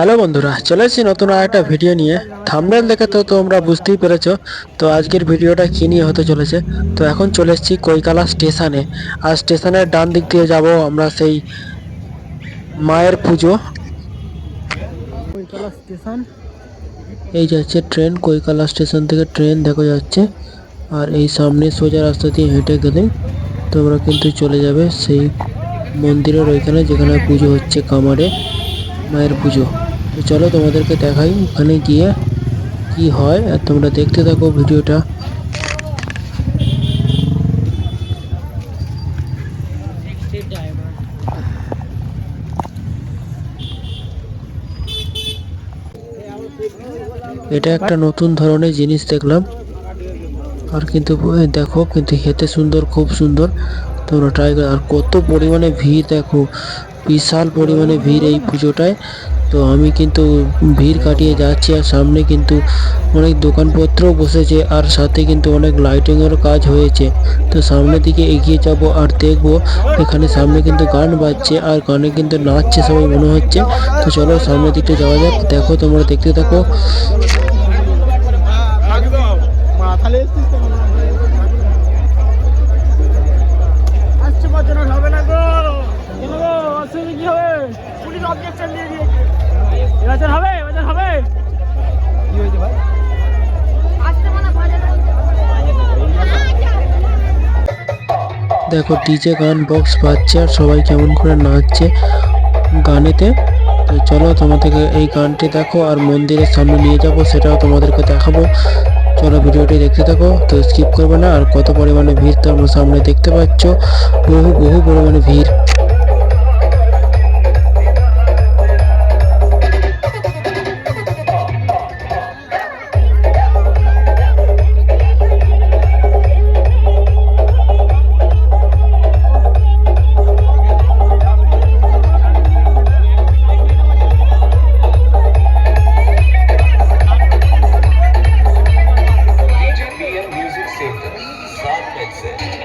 Hello বন্ধুরা, চলে এসেছি নতুন আর একটা ভিডিও নিয়ে। থামনেল দেখে তো তোমরা বুঝতেই পেরেছ, তো আজকের ভিডিওটা কী নিয়ে হতে চলেছে? তো এখন চলে এসেছি কৈকালা স্টেশনে। আর স্টেশনের ডান দিক দিয়ে যাব আমরা সেই মায়ের পুজো। কৈকালা স্টেশন। এই যাচ্ছে ট্রেন, কৈকালা স্টেশন থেকে ট্রেন দেখা যাচ্ছে। আর এই সামনে সোজা রাস্তা দিয়ে হেঁটে গেলে তোমরা কিন্তু চলে যাবে সেই মন্দিরের ওইখানে যেখানে পুজো হচ্ছে কামারে, মায়ের পুজো। তো চলো তোমাদেরকে দেখাই ওখানে গিয়ে কি হয় আর তোমরা দেখতে থাকো ভিডিওটা। এটা একটা নতুন ধরনের জিনিস দেখলাম। আর কিন্তু দেখো, কিন্তু খেতে সুন্দর, খুব সুন্দর। তোমরা ট্রাই আর কত পরিমাণে ভিড় দেখো। বিশাল পরিমাণে ভিড় এই পুজোটায়। তো আমি কিন্তু ভিড় কাটিয়ে যাচ্ছি আর সামনে কিন্তু অনেক দোকানপত্রও বসেছে আর সাথে কিন্তু অনেক লাইটিংয়েরও কাজ হয়েছে। তো সামনের দিকে এগিয়ে যাব আর দেখব এখানে সামনে কিন্তু গান বাজছে আর গানে কিন্তু নাচছে সবাই মনে হচ্ছে। তো চলো সামনের দিকটা যাওয়া যাক। দেখো তোমরা দেখতে থাকো এসছিস তো মনে হয়। আসছে বচনা হবে না গো কেন গো অসুবিধা কি হবে পুলিশ অবজেকশন দিয়ে দিয়েছে। এবছর হবে এবছর হবে। কি হয়েছে ভাই? দেখো ডিজে গান বক্স বাজছে আর সবাই কেমন করে নাচছে গানেতে। তো চলো তোমাদেরকে এই গানটি দেখো আর মন্দিরের সামনে নিয়ে যাব সেটাও তোমাদেরকে দেখাবো। চলো ভিডিওটি দেখতে থাকো তো স্কিপ করবে না। আর কত পরিমাণে ভিড় তোমরা সামনে দেখতে পাচ্ছ বহু বহু পরিমাণে ভিড়। আছে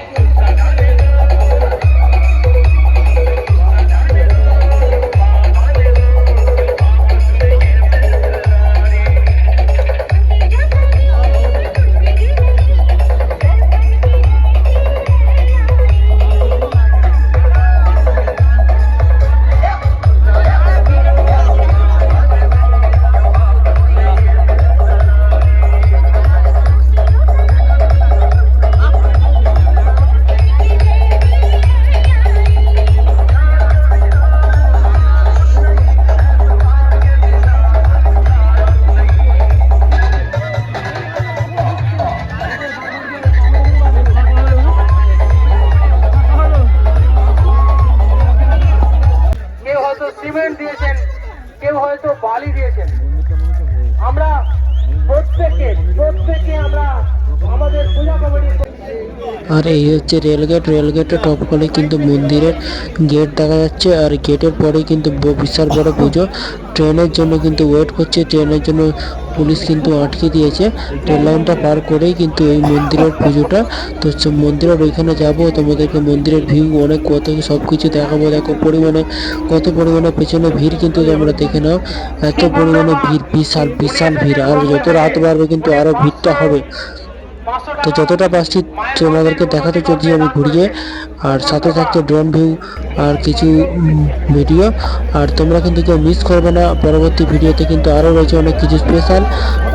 আর, এই হচ্ছে রেলগেট। রেলগেটে টপ করে কিন্তু মন্দিরের গেট দেখা যাচ্ছে আর গেটের পরে কিন্তু বিশাল বড় পুজো। ট্রেনের জন্য কিন্তু ওয়েট করছে। ট্রেনের জন্য পুলিশ কিন্তু আটকে দিয়েছে। ট্রেন লাইনটা পার করেই কিন্তু এই মন্দিরের পুজোটা। তো মন্দিরের ওইখানে যাব। তোমাদেরকে মন্দিরের ভিউ অনেক কত সব কিছু দেখাবো। দেখো পরিমাণে, কত পরিমাণে পেছনে ভিড় কিন্তু তোমরা দেখে নাও। এত পরিমাণে ভিড়, বিশাল বিশাল ভিড়। আর যত রাত বাড়বে কিন্তু আরও ভিড়টা হবে। তো যতটা পারছি তোমাদেরকে দেখাতে চলছি আমি ঘুরিয়ে, আর সাথে থাকছে ড্রোন ভিউ আর কিছু ভিডিও আর তোমরা কিন্তু কেউ মিস করবে না, পরবর্তী ভিডিওতে কিন্তু আরও রয়েছে অনেক কিছু স্পেশাল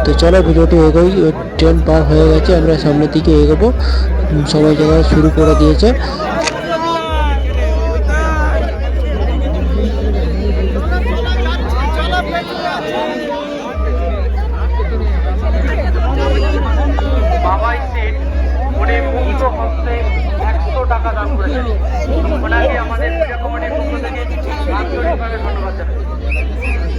তো চলো ভিডিওটি এগোই ট্রেন পার হয়ে গেছে, আমরা সামনের দিকে এগোবো। সবাই জায়গায় শুরু করে দিয়েছে। ধন্যবাদ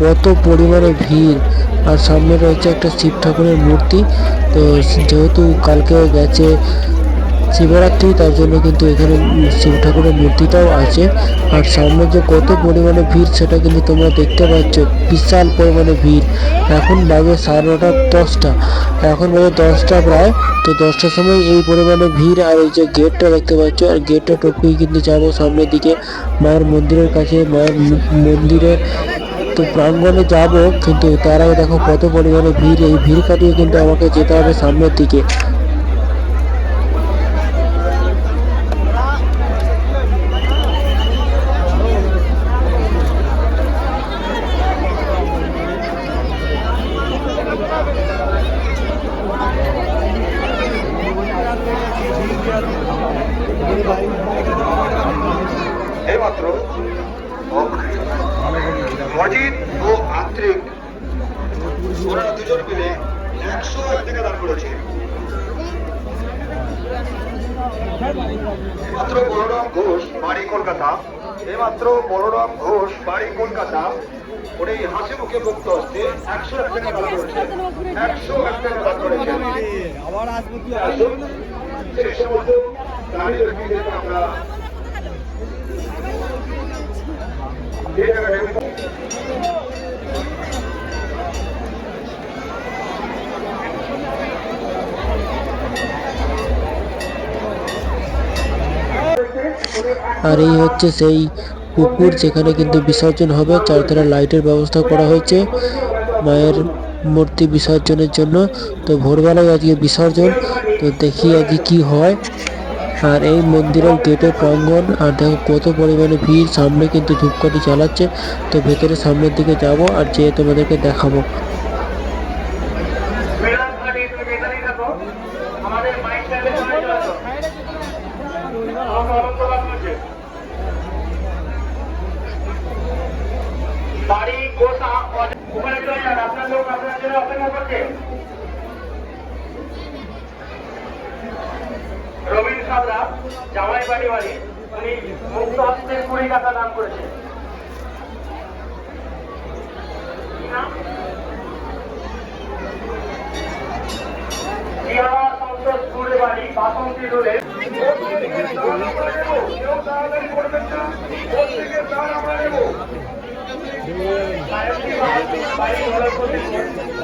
কত পরিমাণে ভিড়। আর সামনে রয়েছে একটা শিব ঠাকুরের মূর্তি। তো যেহেতু কালকে গেছে শিবরাত্রি, তার জন্য কিন্তু এখানে শিব ঠাকুরের মূর্তিটাও আছে। আর সামনে যে কত পরিমাণে ভিড়, সেটা কিন্তু তোমরা দেখতে পাচ্ছ। বিশাল পরিমাণে ভিড়। এখন বাজে সাড়ে নটা, দশটা। এখন বাজে দশটা প্রায়। তো দশটার সময় এই পরিমাণে ভিড় আর এই যে গেটটা দেখতে পাচ্ছ, আর গেটটা টপকেই কিন্তু যাব সামনের দিকে। মায়ের মন্দিরের কাছে, মায়ের ম- মন্দিরের তো প্রাঙ্গণে যাব। কিন্তু তার আগে দেখো কত পরিমাণে ভিড়। এই ভিড় কাটিয়ে কিন্তু আমাকে যেতে হবে সামনের দিকে। এইমাত্র মজিদ ও আত্রিক ওরা দুজন মিলে একশো এক টাকা দান করেছে। মাত্র বলরাম ঘোষ বাড়ি কলকাতা। এইমাত্র বলরাম ঘোষ বাড়ি কলকাতা। উনি হাসি মুখে মুক্ত হচ্ছে একশো এক টাকা দান করেছে একশো এক টাকা দান করেছে। আসুন সেই আর এই হচ্ছে সেই পুকুর যেখানে কিন্তু বিসর্জন হবে, চারধারে লাইটের ব্যবস্থা করা হয়েছে মায়ের মূর্তি বিসর্জনের জন্য। তো ভোরবেলায় আজকে বিসর্জন, তো দেখি আজকে কি হয়। আর এই মন্দিরের গেটের প্রাঙ্গণ, আর দেখো কত পরিমাণে ভিড়, সামনে কিন্তু ধূপকাঠি চালাচ্ছে। তো ভেতরে সামনের দিকে যাব আর যেয়ে তোমাদেরকে দেখাবো। আপনার লোক আপনার জন্য অপেক্ষা করছে। রবীন্দ্র জামাই বাড়ি বাড়ি উনি মুক্ত হস্তে কুড়ি টাকা দান করেছে কি নাম? জিয়ারা সন্তোষ কুড়ে বাড়ি বাসন্তী রোডে। বাড়ি ঘরে বসে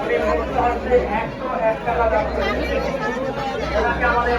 উনি মুক্ত হস্তে একশো এক টাকা দান করেছেন। আমাদের